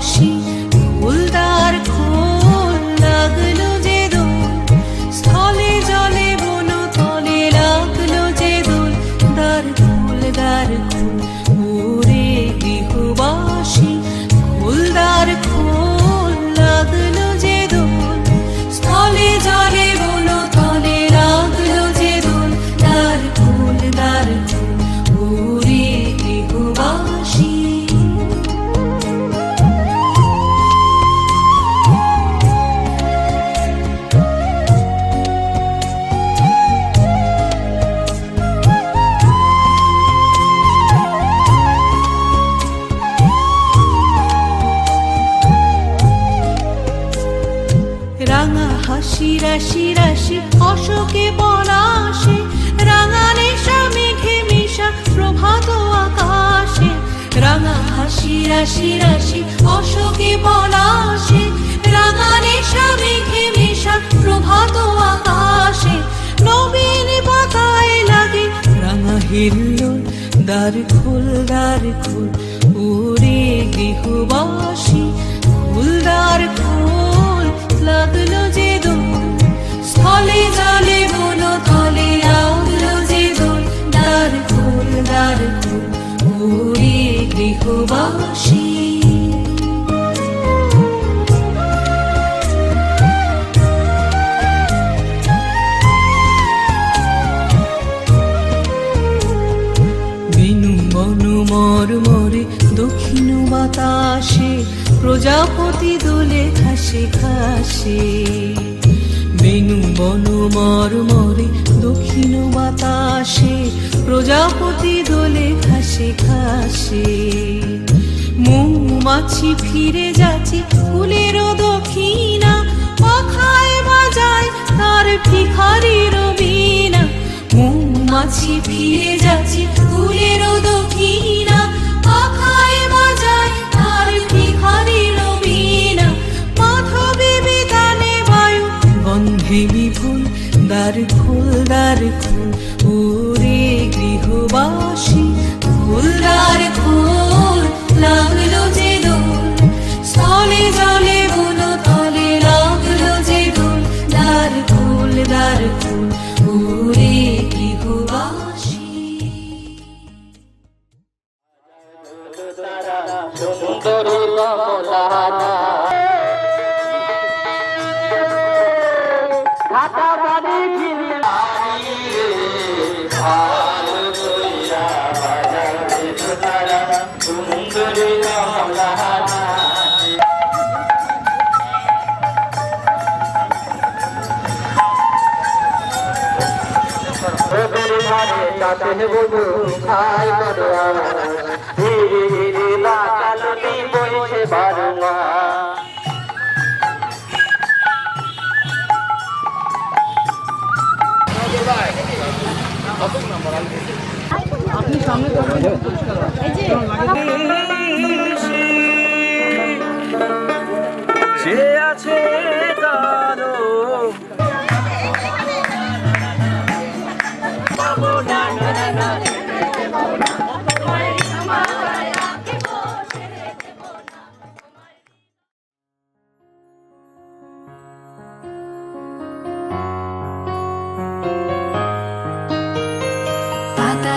she রাশি রাশি, অশোকে পলাশে রাঙানে মেঘে মেশা, প্রভাত আকাশে। রাঙা হাসি রাশি রাশি, অশোকে পলাশে রাঙানে মেঘে মেশা, প্রভাত আকাশে। নবীন পাতায় লাগে রাঙা হিল্লোল দ্বার খোল দ্বার খোল ওরে গৃহবাসী। ফুলদার ফুল লাগল বাতাসে প্রজাপতি দোলে ঘাসে ঘাসে বেনু বনু, মর, মরে, দক্ষিণ বাতাসে, প্রজাপতি দোলে ঘাসে ঘাসে মৌমাছি ফিরে যাচ্ছে ফুলেরও দক্ষিণা, পাখায় বাজায় তার ভিখারির বীণা। মৌমাছি ফিরে যাচ্ছে ফুলেরও দক্ষিণা পাখায় ধীরে ধীরে বাঁচালতি বইছে বারুয়া সে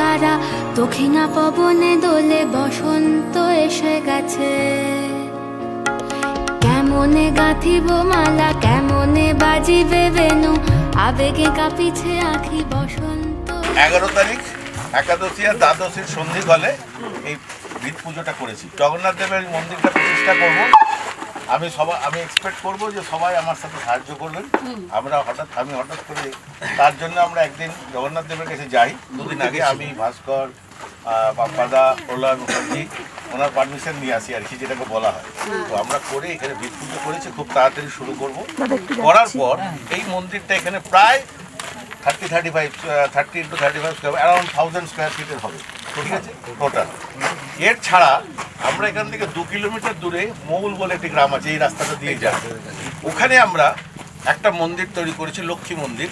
করে? দক্ষিণা পবনে দোলে বসন্ত এসে গেছে। কেমনে গাঁথিব মালা, কেমনে বাজিবে বেনু? আবেগে কাঁপিছে আখি বসন্ত। এগারো তারিখ, একাদশী আর দ্বাদশীর সন্ধিকালে এই ভিত পুজোটা করেছি। জগন্নাথ দেবের মন্দিরটা প্রতিষ্ঠা করব। আমি সবাই আমি এক্সপেক্ট করব যে সবাই আমার সাথে সাহায্য করবেন। আমরা হঠাৎ আমি হঠাৎ করে তার জন্য আমরা একদিন জগন্নাথ দেবের কাছে যাই। দুদিন আগে আমি ভাস্কর বাপ্পাদা প্রলয় মুখার্জি ওনার পারমিশন নিয়ে আসি আর কি যেটাকে বলা হয়। তো আমরা করে এখানে ভিত করেছি খুব তাড়াতাড়ি শুরু করব। করার পর এই মন্দিরটা এখানে প্রায় thirty thirty five thirty into thirty five square around thousand square ফিটের হবে। ঠিক আছে? টোটাল এর ছাড়া আমরা এখান থেকে দু কিলোমিটার দূরে মৌল বলে একটি গ্রাম আছে এই রাস্তাটা দিয়ে যায় ওখানে আমরা একটা মন্দির তৈরি করেছি লক্ষ্মী মন্দির।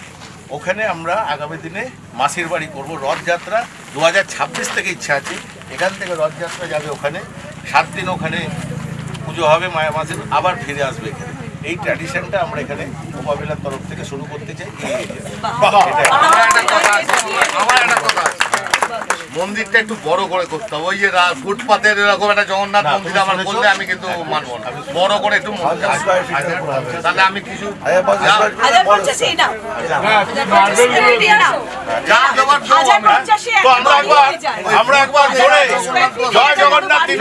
ওখানে আমরা আগামী দিনে মাসির বাড়ি করব রথযাত্রা। দু হাজার ছাব্বিশ থেকে ইচ্ছা আছে এখান থেকে রথযাত্রা যাবে ওখানে। সাত দিন ওখানে পুজো হবে মায়া মাসের আবার ফিরে আসবে এখানে। এই ট্র্যাডিশনটা আমরা এখানে মোকাবিলার তরফ থেকে শুরু করতে চাই। আমার আমার মন্দিরটা একটু বড় করে করতে হবে ওই যে ফুটপাতের এরকম একটা জগন্নাথ মন্দির আমার বললে আমি কিন্তু মানবো না বড় করে একটু তাহলে আমি কিছু আমরা পঞ্চাশ যা- স্কোয়ার ফিটের হাজার বড়। পঞ্চাশে নাও হাজার পঞ্চাশে দিয়ে নাও যা দেওয়ার দেবো হাজার আমরা। পঞ্চাশে তো আমরা একবার আমরা একবার জোরে জয় জগন্নাথ দিন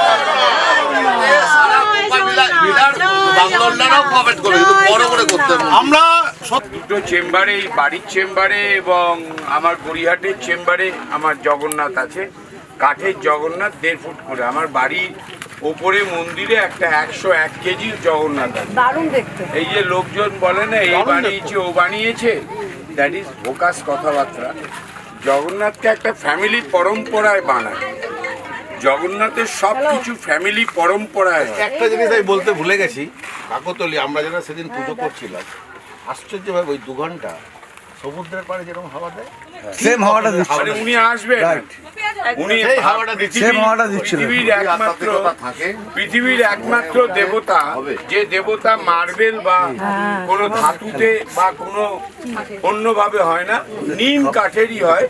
এ সারা মোকাবিলা- বিলার বাংলোরটারও cover করবে, কিন্তু বড় করে করতে হবে আমরা দুটো চেম্বারে এই বাড়ির চেম্বারে এবং আমার গড়িহাটের চেম্বারে আমার জগন্নাথ আছে। কাঠের জগন্নাথ দেড় ফুট করে। আমার বাড়ির ওপরে মন্দিরে একটা একশো এক কেজির জগন্নাথ আছে। এই যে লোকজন বলে না এই বানিয়েছে ও বানিয়েছে দ্যাট ইজ ভোকাস কথাবার্তা। জগন্নাথকে একটা ফ্যামিলি পরম্পরায় বানায়। জগন্নাথের সব কিছু ফ্যামিলি পরম্পরায় একটা জিনিস আমি বলতে ভুলে গেছি কাকতলি আমরা যারা সেদিন পুজো করছিলাম। আশ্চর্যভাবে ওই দু ঘণ্টা সমুদ্রের পাড়ে যেরকম হাওয়া দেয়। সেম হাওয়াটা দিচ্ছে মানে উনি আসবেন। উনি হাওয়াটা দিচ্ছে। পৃথিবীর- হাওয়াটা দিচ্ছিল। পৃথিবীর একমাত্র পৃথিবীর একমাত্র দেবতা যে দেবতা মার্বেল বা কোনো ধাতুতে বা কোনো অন্যভাবে হয় না নিম কাঠেরই হয়।